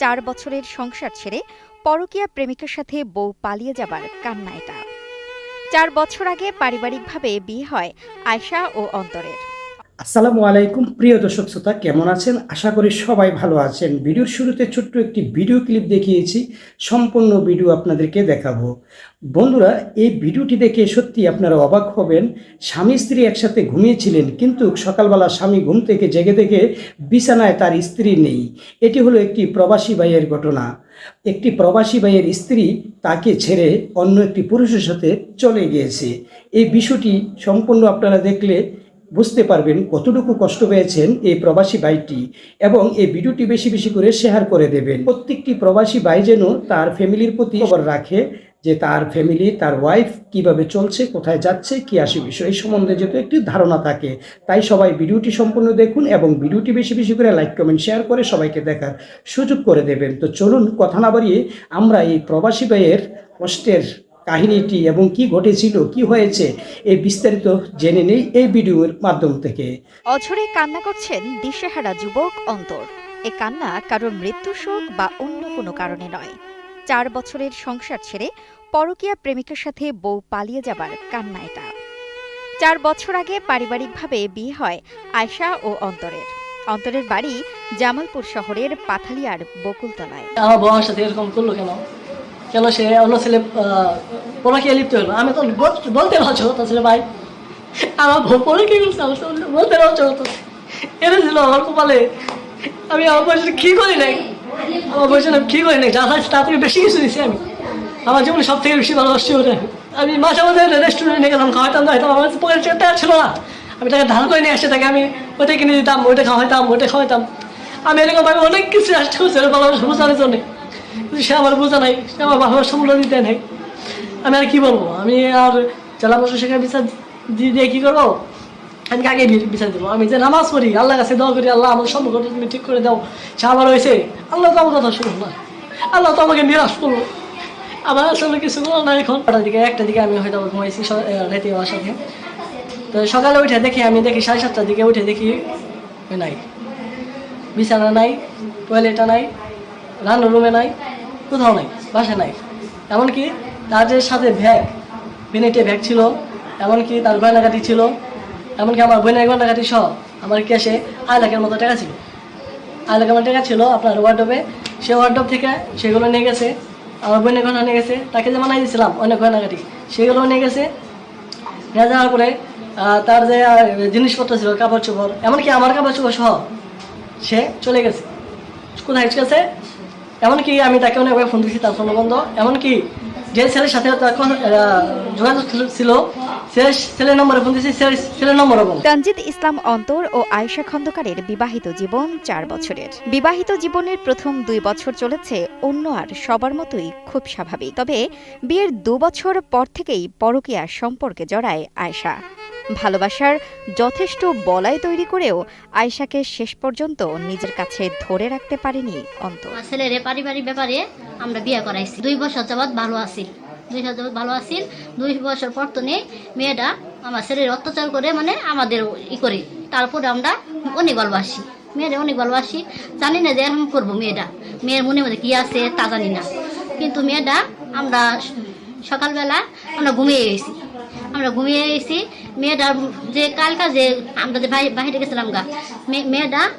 চার বছরের সংসার ছেড়ে পরকীয়া প্রেমিকের সাথে বউ পালিয়ে যাবার কান্না এটা। চার বছর আগে পারিবারিকভাবে বিয়ে হয় আয়শা ও অন্তরের। আসসালামু আলাইকুম, প্রিয় দর্শক শ্রোতা, কেমন আছেন? আশা করি সবাই ভালো আছেন। ভিডিওর শুরুতে ছোট্ট একটি ভিডিও ক্লিপ দেখিয়েছি, সম্পূর্ণ ভিডিও আপনাদেরকে দেখাবো। বন্ধুরা, এই ভিডিওটি দেখে সত্যি আপনারা অবাক হবেন। স্বামী স্ত্রী একসাথে ঘুমিয়েছিলেন, কিন্তু সকালবেলা স্বামী ঘুম থেকে জেগে দেখে বিছানায় তার স্ত্রী নেই। এটি হলো একটি প্রবাসী ভাইয়ের ঘটনা। একটি প্রবাসী ভাইয়ের স্ত্রী তাকে ছেড়ে অন্য একটি পুরুষের সাথে চলে গিয়েছে। এই বিষয়টি সম্পূর্ণ আপনারা দেখলে বুঝতে পারবেন কতটুকু কষ্ট পেয়েছেন এই প্রবাসী ভাইটি এবং এই ভিডিওটি বেশি বেশি করে শেয়ার করে দেবেন। প্রত্যেকটি প্রবাসী ভাই যেন তার ফ্যামিলির প্রতি খবর রাখে যে তার ফ্যামিলি, তার ওয়াইফ কীভাবে চলছে, কোথায় যাচ্ছে, কি আসে বিষয়, এই সম্বন্ধে যেহেতু একটি ধারণা থাকে। তাই সবাই ভিডিওটি সম্পূর্ণ দেখুন এবং ভিডিওটি বেশি বেশি করে লাইক, কমেন্ট, শেয়ার করে সবাইকে দেখার সুযোগ করে দেবেন। তো চলুন কথা না বাড়িয়ে আমরা এই প্রবাসী ভাইয়ের কষ্টের কাহিনীটি এবং কি ঘটেছিল কি হয়েছে এই বিস্তারিত জেনে নেই এই ভিডিওর মাধ্যম থেকে। অঝরে কান্না করছেন দিশেহারা যুবক অন্তর। এ কান্না কারোর মৃত্যু শোক বা অন্য কোনো কারণে নয়। চার বছরের সংসার ছেড়ে পরকীয়া প্রেমিকের সাথে বউ পালিয়ে যাবার কান্না এটা। চার বছর আগে পারিবারিকভাবে বিয়ে হয় আয়শা ও অন্তরের। অন্তরের বাড়ি জামালপুর শহরের পাথালিয়ার বকুলতলায়। আমার বউ আমার সাথে এরকম করল কেন? কেন সে অন্য ছেলে পড়াকে লিপ্ত হলো আমি তো বল- বলতে পারছ তো ছেলে ভাই। আমার পড়ে কি বলতে পারছ তো। এটা ছিল আমার কপালে। আমি আমার বয়সে কি করি নাই। আমার বয়সে কি করি নাই। যা আছে তার থেকে বেশি কিছু দিচ্ছি আমি। আমার জীবনে সব থেকে বেশি ভালোবাসছি ওটা। আমি মাঝে মাঝে রেস্টুরেন্টে গেলাম খাওয়াতাম না দাওয়াইতাম আমার পকেটে টাকা ছিল না। আমি তাকে ধার করে নিয়ে আসছে তাকে আমি ওটা কিনে দিতাম, ওইটা খাওয়াইতাম ওইটা খাওয়াইতাম। আমি এরকম ভাবে অনেক কিছু চেষ্টা করছি ভালোবাসা বোঝানোর জন্য। কিন্তু সে আমার বোঝা নাই, সে আমার ভালোবাসা মূল্য দিতে নাই। আমি আর কি বলব? আমি আর জেলা প্রশাসকের বিচার দিয়ে কী করব? আমি আগে বিচার দেবো? আমি যে নামাজ পড়ি আল্লাহ কাছে দোয়া করি, আল্লাহ আমার সম্পর্ক তুমি ঠিক করে দাও সে আমার হয়েছে, আল্লাহ তো আমার কথা শুনুন না। আল্লাহ তো আমাকে নিরাশ করল আমার আসলে কিছু করার নাই এখন। একটা দিকে একটা দিকে আমি হয়তো ঘুমাইছি রাতে সাথে। তো সকালে উঠে দেখি, আমি দেখি সাড়ে সাতটার দিকে উঠে দেখি নাই। বিছানা নাই টয়লেটটা নাই, রান্নার রুমে নাই, কোথাও নাই বাসা নাই। এমনকি যে সাথে ভ্যাগ। বেনেটে ব্যাগ ছিল, এমনকি তার গয়নাকাটি ছিল, এমনকি আমার বোনের গয়নাকাটি সহ আমার ক্যাশে আড়াই লাখের মতো টাকা ছিল। আড়াই লাখের মতো টাকা ছিল আপনার ওয়ার্ডবে সে ওয়ার্ডব থেকে সেগুলো নিয়ে গেছে, আমার বোনের গয়না নিয়ে গেছে, তাকে যে মানাই দিয়েছিলাম অনেক গয়নাকাটি সেগুলো নিয়ে গেছে। নিয়ে যাওয়ার পরে তার যে জিনিসপত্র ছিল, কাপড় চোপড়, এমনকি আমার কাপড় চোপড় সহ সে চলে গেছে। কোথায় গেছে? এমনকি আমি তাকে অনেকভাবে ফোন দিয়েছি তার ফোন বন্ধ। এমনকি যে ছেলের সাথে তখন যোগাযোগ ছিল- তানজিদ ইসলাম অন্তর ও আয়েশা খন্দকারের বিবাহিত জীবন চার বছরের। বিবাহিত জীবনের প্রথম দুই বছর চলেছে অন্য আর সবার মতোই খুব স্বাভাবিক। তবে বিয়ের দু বছর পর থেকেই পরকীয়া সম্পর্কে জড়ায় আয়েশা। ভালোবাসার যথেষ্ট বলয় তৈরি করেও আয়েশাকে শেষ পর্যন্ত নিজের কাছে ধরে রাখতে পারেনি অন্ত ছেলের পারিবারিক ব্যাপারে আমরা বিয়ে করাইছি। দুই বছর যাবৎ ভালো আছি। দুই বছর যাবৎ ভালো আছি। দুই বছর পর তো নেই। মেয়েটা আমার ছেলের অত্যাচার করে মানে আমাদের ই করি। তারপরে আমরা অনেক ভালোবাসি মেয়েরা অনেক ভালোবাসি জানি না যে এরকম করব মেয়েটা। মেয়ের মনে মধ্যে কি আছে তা জানি না। কিন্তু মেয়েটা আমরা সকালবেলা আমরা ঘুমিয়ে গেছি। আমরা ঘুমিয়ে গেছি মেয়েটা যে কালকা যে আমরা যে বাহিরে গেছিলাম গা মেয়েটা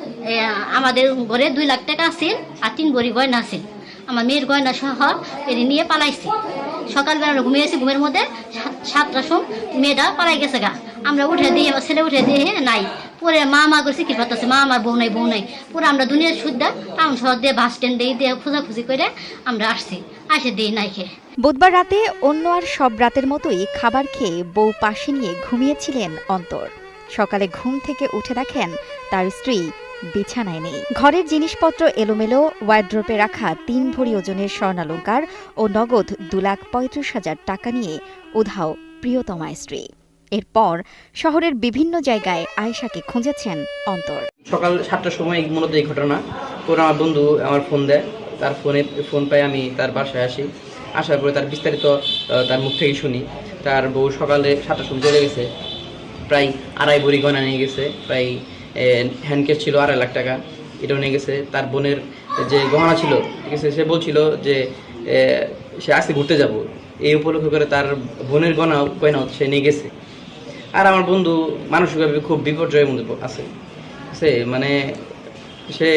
আমাদের ঘরে দুই লাখ টাকা আছে আর তিন ভরি গয়না আছে আমার মেয়ের গয়না সহ এটি নিয়ে পালাইছি। সকালবেলা আমরা ঘুমিয়েছি ঘুমের মধ্যে, সাত- সাতটার সময় মেয়েটা পালাই গেছে গা। আমরা উঠে দিয়ে, আমার ছেলে উঠে দিয়ে নাই। পরে মা মা করছে, কি পাচ্ছে মা আমার বউ নাই বউ নাই। পুরো আমরা দুনিয়ার সুদ্ধা টাউন শহর দিয়ে বাস স্ট্যান্ড দিয়ে দিয়ে খোঁজাখুঁজি করে আমরা আসছি। আসে দিই নাই খেয়ে। বুধবার রাতে অন্য আর সব রাতের মতোই খাবার খেয়ে বউ পাশে নিয়ে ঘুমিয়েছিলেন অন্তর। সকালে ঘুম থেকে উঠে দেখেন তার স্ত্রী বিছানায় নেই। ঘরের জিনিসপত্র এলোমেলো ওয়ার্ড্রোপে রাখা তিন ভরি ওজনের স্বর্ণালঙ্কার ও নগদ দু লাখ পঁয়ত্রিশ হাজার টাকা নিয়ে উধাও প্রিয়তমা স্ত্রী। এরপর শহরের বিভিন্ন জায়গায় আয়েশাকে খুঁজেছেন অন্তর। সকাল সাতটার সময় এই মূলত এই ঘটনা। পরে আমার বন্ধু আমার ফোন দেয়। তার ফোনে, ফোন পাই আমি, তার বাসায় আসি। আসার পরে তার বিস্তারিত তার মুখ থেকে শুনি। তার বউ সকালে সাতটার সময় চলে গেছে। প্রায় আড়াই ভরি গয়না নিয়ে গেছে। প্রায় হ্যান্ডকেস ছিল আড়াই লাখ টাকা। এটাও নিয়ে গেছে। তার বোনের যে গহনা ছিল, ঠিক আছে, সে বলছিল যে সে আজকে ঘুরতে যাব। এই উপলক্ষ করে তার বোনের গহনা গয়নাও সে নিয়ে গেছে। আর আমার বন্ধু মানসিকভাবে খুব বিপর্যয়ের মধ্যে আছে। সে মানে সে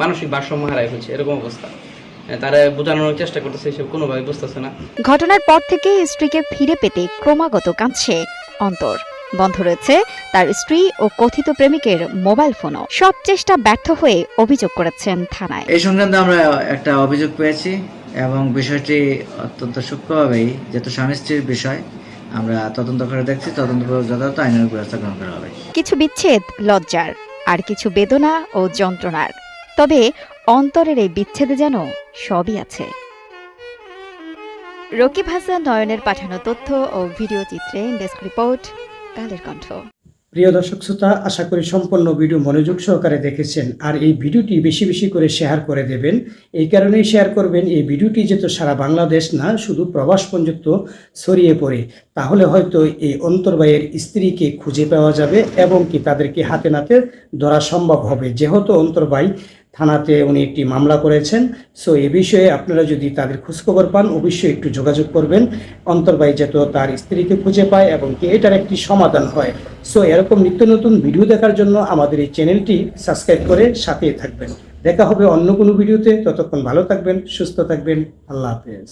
মানসিক ভারসাম্য হারাই ফেলছে এরকম অবস্থা। তারা বোঝানোর চেষ্টা করতেছে কোনোভাবে বুঝতেছে না। ঘটনার পর থেকে স্ত্রীকে ফিরে পেতে ক্রমাগত কাঁদছে অন্তর। বন্ধ রয়েছে তার স্ত্রী ও কথিত প্রেমিকের মোবাইল ফোনও। সব চেষ্টা ব্যর্থ হয়ে অভিযোগ করেছেন থানায়। এই সংক্রান্তে আমরা একটা অভিযোগ পেয়েছি এবং বিষয়টি অত্যন্ত সূক্ষ্মভাবেই যেহেতু স্বামী স্ত্রীর বিষয় আমরা তদন্ত করে দেখছি তদন্ত যথাযথ আইনের ব্যবস্থা গ্রহণ করা হবে। কিছু বিচ্ছেদ লজ্জার আর কিছু বেদনা ও যন্ত্রণার। তবে অন্তরের এই বিচ্ছেদে যেন সবই আছে। রকিব হাসান নয়নের পাঠানো তথ্য ও ভিডিও চিত্রে ডেস্ক রিপোর্ট, কালের কণ্ঠ। প্রিয় দর্শক শ্রোতা, আশা করি সম্পূর্ণ ভিডিও মনোযোগ সহকারে দেখেছেন। আর এই ভিডিওটি বেশি বেশি করে শেয়ার করে দেবেন। এই কারণেই শেয়ার করবেন, এই ভিডিওটি যেহেতু সারা বাংলাদেশ না, শুধু প্রবাস পর্যন্ত ছড়িয়ে পড়ে। তাহলে হয়তো এই অন্তর্বাইয়ের স্ত্রীকে খুঁজে পাওয়া যাবে এবং কি তাদেরকে হাতে নাতে ধরা সম্ভব হবে। যেহেতু অন্তর্বাই থানাতে উনি একটি মামলা করেছেন। সো এ বিষয়ে আপনারা যদি তাদের খোঁজখবর পান, অবশ্যই একটু যোগাযোগ করবেন। অন্তর্বাই যেত তার স্ত্রীকে খুঁজে পায় এবং কি এটার একটি সমাধান হয়। সো এরকম নিত্য নতুন ভিডিও দেখার জন্য আমাদের এই চ্যানেলটি সাবস্ক্রাইব করে সাথে থাকবেন। দেখা হবে অন্য কোনো ভিডিওতে। ততক্ষণ ভালো থাকবেন, সুস্থ থাকবেন। আল্লাহ হাফেজ।